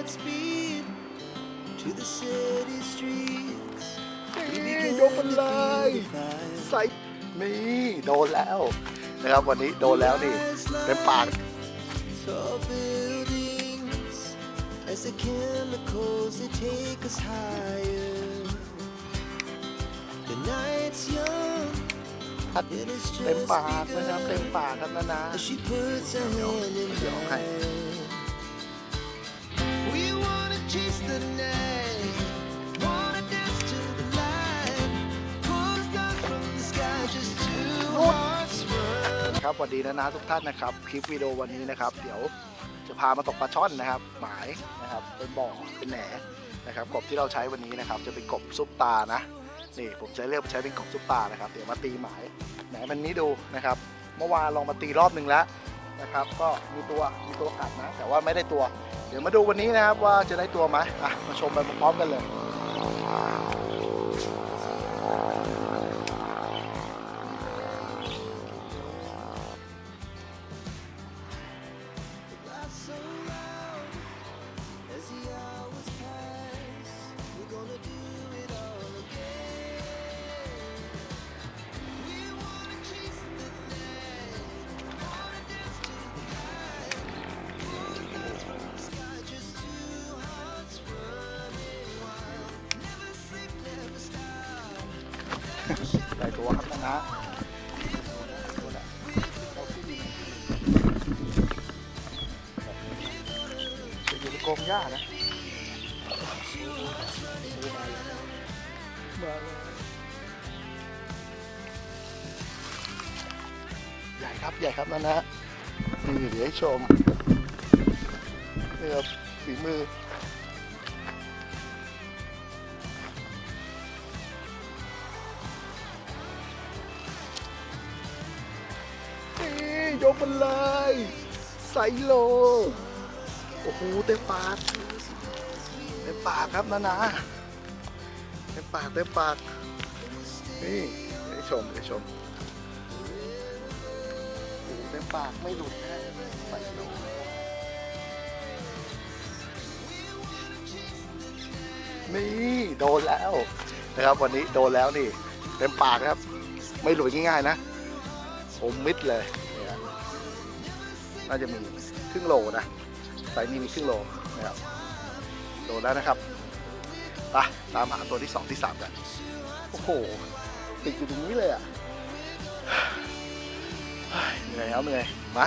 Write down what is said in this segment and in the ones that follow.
hearts beat to the city streets. นี่ยกมันเลยใส่นี่โดนแล้วนะครับวันนี้โดนแล้วนี่เต็มปาก Tall buildings as the chemicals they take us higher. The night's young, it is เต็ม just ปากนะครับเต็ม begun. ปากครับนะนะ As she puts her hand in เดี๋ยวให้ mine. ครับสวัสดีนะนะทุกท่านนะครับ คลิปวิดีโอวันนี้นะครับ เดี๋ยวจะพามาตกปลาช่อนนะครับ หมายนะครับเป็นบ่อเป็นแหนนะครับกบที่เราใช้วันนี้นะครับ จะเป็นกบซุปตานะนี่ผมใช้เลือกใช้เป็นกบซุปตานะครับ เดี๋ยวมาตีหมายแหนมันนี้ดูนะครับ เมื่อวานลองมาตีรอบหนึ่งแล้วนะครับ ก็มีตัวมีตัวกัดนะ แต่ว่าไม่ได้ตัว เดี๋ยวมาดูวันนี้นะครับว่าจะได้ตัวไหมอะมาชมไปพร้อมกันเลยะจะอยู่ในกรงหญ้านะใหญ่ครับ ใหญ่ครับนะนะนี่เดี๋ยวให้ชมนี่ครับฝีมือ ยกมันเลยไซโล โอ้โหเต็มปากเต็มปากครับนะนะเต็มปากเต็มปาก นี่ได้ชมได้ชมโอ้โหเต็มปากไม่หลุดนะไซโลนี่โดนแล้วนะครับวันนี้โดนแล้วนี่เต็มปากครับ ไม่หลุดง่ายๆนะผมมิดเลย น่าจะมีครึ่งโลนะไซส์นี้มีครึ่งโลนะครับโดนแล้วนะครับไปตามหาตัวที่สองที่สามกันโอ้โหติดอยู่ตรงนี้เลยอะเหนื่อยครับเหนื่อยมา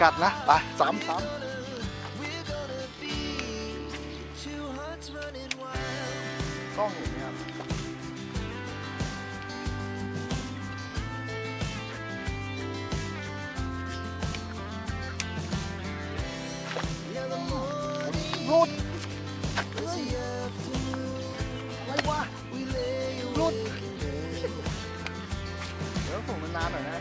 กัดนะ ไปสามสาม We're gonna be two hearts running wild. กล้องเห็นไหมครับ Now the morning รุด is the afternoon. อะไรวะ We lay Lord. awake in bed. เดี๋ยวส่งมันนานหน่อยนะ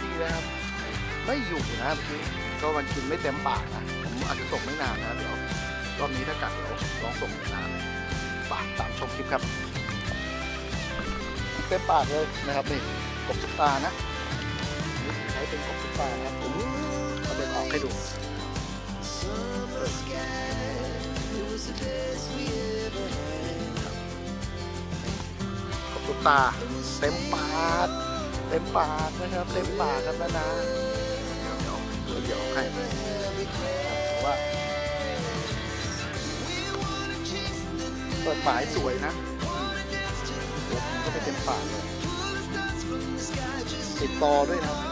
ทีนะครับ ไม่อยู่นะพี่ก็มันกินไม่เต็มปากนะ ผมอาจจะส่งไม่นานนะเดี๋ยวรอบนี้ถ้ากัดเดี๋ยวลองส่งนานปากตามชมคลิปครับ เต็มปากเลยนะครับนี่กบสุกตานะนี่ใช้เป็นกบสุกตานะครับผมเอาเป็นออกให้ดู บตา เต็มปากเต็มปากนะครับ เต็มปากครับนะนะเดี๋ยวเดี๋ยวเดี๋ยวให้แต่ว่าเปิดฝายสวยนะเดี๋ยวผมก็ไปเต็มปากเลยติดต่อด้วยนะ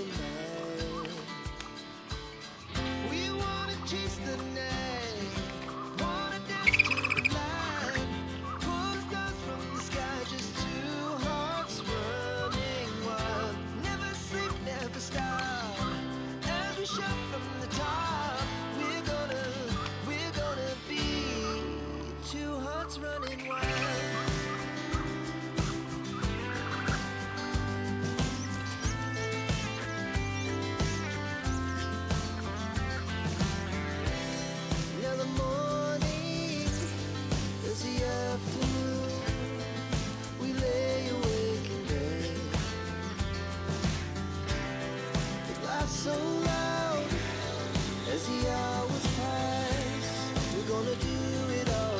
gonna do it all